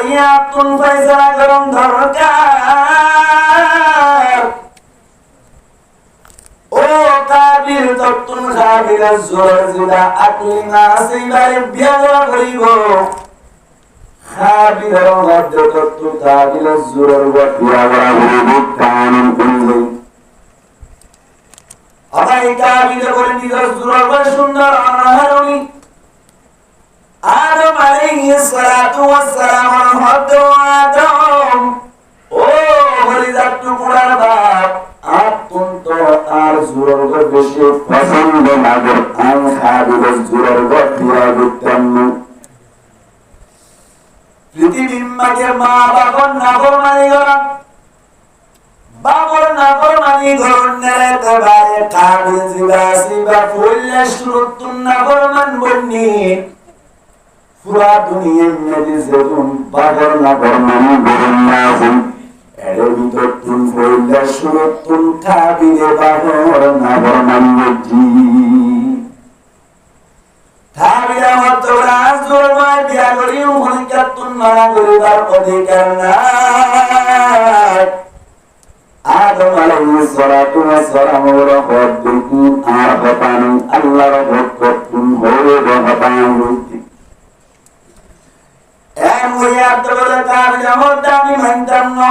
লইয়া তুন ফয়সালা করুন দরকার? ও কাবির তত্তুন কাবির জোর জিলা আকলি না সেইবারে বিয়া করিব। কাবির মধ্যে তত্তু কাবির জোর বিয়া করিব কানুন করিব আবার কাবির করে নিজের জোর সুন্দর লাগে আমি হাবিবের জোর দিয়া দিতাম পৃথিবীর মা বাবার নাগর মানি করা বাবর নাগর মানি ধরুন নেড়ে বাইরে কাবিল জিবা সিবা ফুল্লে শুরুতুন নাগর মান বন্নি। পুরা দুনিয়ার নদী যেরুন বাবর নাগর মানি নাহুন এর ভিতর তুন ফুল্লে শুরুতুন কাবিলে বাবর নাগর মান বন্নি কাবিলা মত রাজুর মায় বিয়া করি হলিকা তুন করিবার অধিকার নাই। আদম আলাইহিস সালাতু ওয়াস সালাম ওর আর হতানি আল্লাহর ভক্তকুন হরে হতানি এর মুয়াদ বলে কাবিলা মত আমি মানতাম না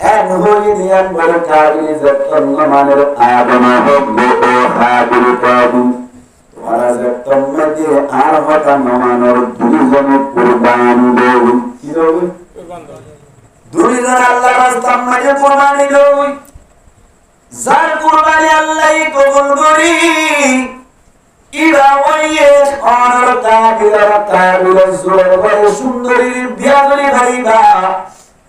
এন হই দিয়ান বলে কাবিল যতন মানের আদম হবে ও কাবিল কাবিল তোমারা যতন মধ্যে আর হতা নমানোর দুইজন কুরবান দেবি কি দেবি দুইজন আল্লাহ রাস্তার মাঝে কোরবানি লই যার কোরবানি আল্লাহ কবুল করি ইরা ওয়ে অনর কাবিলার কাবিল সুর বড় সুন্দরী ভাইবা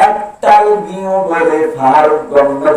একটাল বিও বলে ফারুক গঙ্গা